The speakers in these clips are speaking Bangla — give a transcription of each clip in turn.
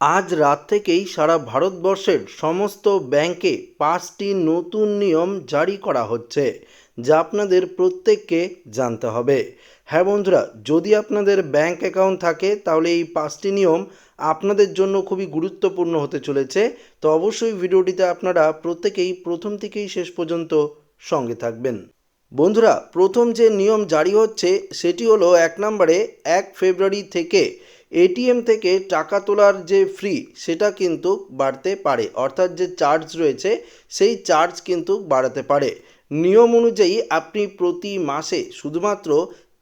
আজ রাত থেকেই সারা ভারতবর্ষের সমস্ত ব্যাংকে পাঁচটি নতুন নিয়ম জারি করা হচ্ছে, যা আপনাদের প্রত্যেককে জানতে হবে। হ্যাঁ বন্ধুরা, যদি আপনাদের ব্যাংক অ্যাকাউন্ট থাকে, তাহলে এই পাঁচটি নিয়ম আপনাদের জন্য খুবই গুরুত্বপূর্ণ হতে চলেছে। তো অবশ্যই ভিডিওটিতে আপনারা প্রত্যেকেই প্রথম থেকেই শেষ পর্যন্ত সঙ্গে থাকবেন। বন্ধুরা, প্রথম যে নিয়ম জারি হচ্ছে, সেটি হলো এক নম্বরে এক ফেব্রুয়ারি থেকে এটিএম থেকে টাকা তোলার যে ফ্রি সেটা কিন্তু বাড়তে পারে। অর্থাৎ যে চার্জ রয়েছে, সেই চার্জ কিন্তু বাড়াতে পারে। নিয়ম অনুযায়ী আপনি প্রতি মাসে শুধুমাত্র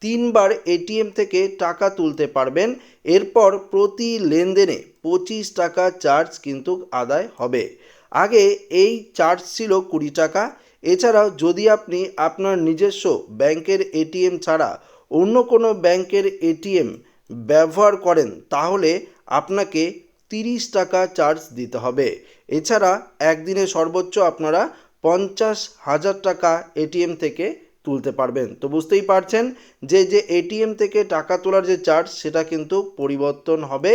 তিনবার এটিএম থেকে টাকা তুলতে পারবেন। এরপর প্রতি লেনদেনে পঁচিশ টাকা চার্জ কিন্তু আদায় হবে। আগে এই চার্জ ছিল কুড়ি টাকা। এছাড়াও যদি আপনি আপনার নিজস্ব ব্যাংকের এটিএম ছাড়া অন্য কোনো ব্যাংকের এটিএম ব্যবহার করেন, তাহলে আপনাকে তিরিশ টাকা চার্জ দিতে হবে। এছাড়া একদিনে সর্বোচ্চ আপনারা পঞ্চাশ হাজার টাকা এটিএম থেকে তুলতে পারবেন। তো বুঝতেই পারছেন যে যে এটিএম থেকে টাকা তোলার যে চার্জ, সেটা কিন্তু পরিবর্তন হবে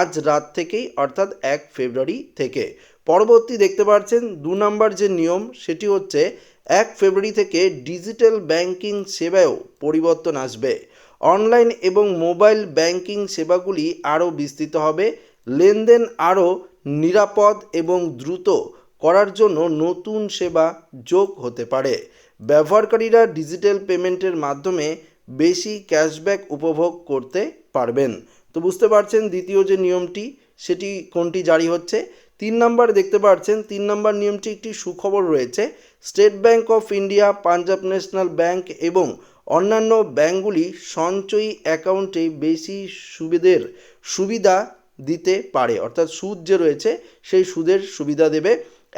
আজ রাত থেকেই, অর্থাৎ এক ফেব্রুয়ারি থেকে। পরবর্তী দেখতে পাচ্ছেন দু নম্বর যে নিয়ম, সেটি হচ্ছে এক ফেব্রুয়ারি থেকে ডিজিটাল ব্যাংকিং সেবায়ও পরিবর্তন আসবে। অনলাইন এবং মোবাইল ব্যাংকিং সেবাগুলি আরও বিস্তৃত হবে। লেনদেন আরও নিরাপদ এবং দ্রুত করার জন্য নতুন সেবা যোগ হতে পারে। ব্যবহারকারীরা ডিজিটাল পেমেন্টের মাধ্যমে বেশি ক্যাশব্যাক উপভোগ করতে পারবেন। তো বুঝতে পারছেন দ্বিতীয় যে নিয়মটি, সেটি কোনটি জারি হচ্ছে? তিন নম্বর দেখতে পাচ্ছেন, তিন নম্বর নিয়মটি একটি সুখবর রয়েছে। State Bank of India, Punjab National Bank এবং অন্যান্য ব্যাংকগুলি সঞ্চয়ী অ্যাকাউন্টে বেশি সুবিধের সুবিধা দিতে পারে। অর্থাৎ সুদ যে রয়েছে, সেই সুদের সুবিধা দেবে।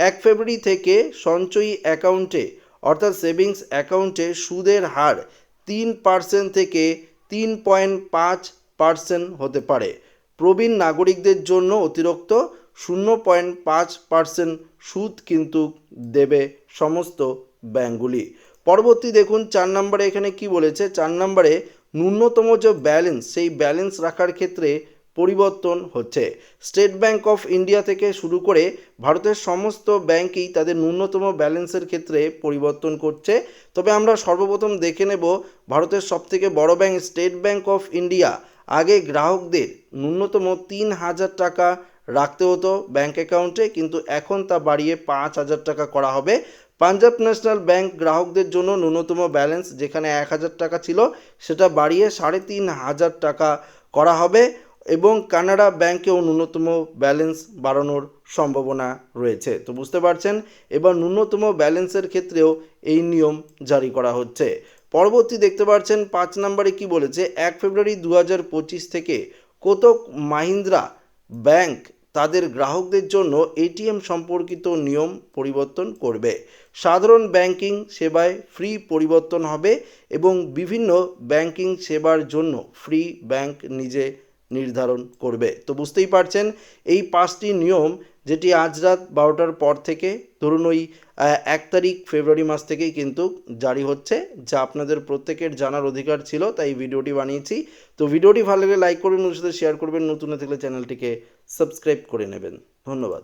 এক ফেব্রুয়ারি থেকে সঞ্চয়ী অ্যাকাউন্টে, অর্থাৎ সেভিংস অ্যাকাউন্টে সুদের হার তিন পার্সেন্ট থেকে তিন পয়েন্ট পাঁচ পার্সেন্ট হতে পারে। প্রবীণ নাগরিকদের জন্য অতিরিক্ত শূন্য পয়েন্ট পাঁচ পার্সেন্ট সুদ কিন্তু দেবে সমস্ত ব্যাঙ্কগুলি। পরবর্তী দেখুন, চার নম্বরে এখানে কি বলেছে? চার নম্বরে ন্যূনতম যে ব্যালেন্স, সেই ব্যালেন্স রাখার ক্ষেত্রে পরিবর্তন হচ্ছে। স্টেট ব্যাংক অফ ইন্ডিয়া থেকে শুরু করে ভারতের সমস্ত ব্যাংকই তাদের ন্যূনতম ব্যালেন্সের ক্ষেত্রে পরিবর্তন করছে। তবে আমরা সর্বপ্রথম দেখে নেব ভারতের সবথেকে বড় bank State Bank of India. আগে গ্রাহকদের ন্যূনতম তিন হাজার টাকা রাখতে হতো ব্যাংক অ্যাকাউন্টে কিন্তু এখন তা বাড়িয়ে পাঁচ হাজার টাকা করা হবে। পাঞ্জাব ন্যাশনাল ব্যাংক গ্রাহকদের জন্য ন্যূনতম ব্যালেন্স যেখানে এক হাজার টাকা ছিল, সেটা বাড়িয়ে সাড়ে তিন হাজার টাকা করা হবে এবং কানাডা ব্যাংকেও ন্যূনতম ব্যালেন্স বাড়ানোর সম্ভাবনা রয়েছে। তো বুঝতে পারছেন? এবার ন্যূনতম ব্যালেন্সের ক্ষেত্রেও এই নিয়ম জারি করা হচ্ছে। পরবর্তী দেখতে পাচ্ছেন পাঁচ নম্বরে কি বলেছে? এক ফেব্রুয়ারি দু হাজার পঁচিশ থেকে কোতক মাহিন্দ্রা ব্যাংক তাদের গ্রাহকদের জন্য এটিএম সম্পর্কিত নিয়ম পরিবর্তন করবে। সাধারণ ব্যাংকিং সেবায় ফ্রি পরিবর্তন হবে এবং বিভিন্ন ব্যাংকিং সেবার জন্য ফ্রি ব্যাংক নিজে নির্ধারণ করবে। তো বুঝতেই পারছেন, এই পাঁচটি নিয়ম যেটি আজ রাত বারোটার পর থেকে, ধরুন ওই এক তারিখ ফেব্রুয়ারি মাস থেকেই কিন্তু জারি হচ্ছে, যা আপনাদের প্রত্যেকের জানার অধিকার ছিল, তাই ভিডিওটি বানিয়েছি। তো ভিডিওটি ভালো লাগলে লাইক করবেন ওর সাথে শেয়ার করবেন, নতুন থাকলে চ্যানেলটিকে সাবস্ক্রাইব করে নেবেন। ধন্যবাদ।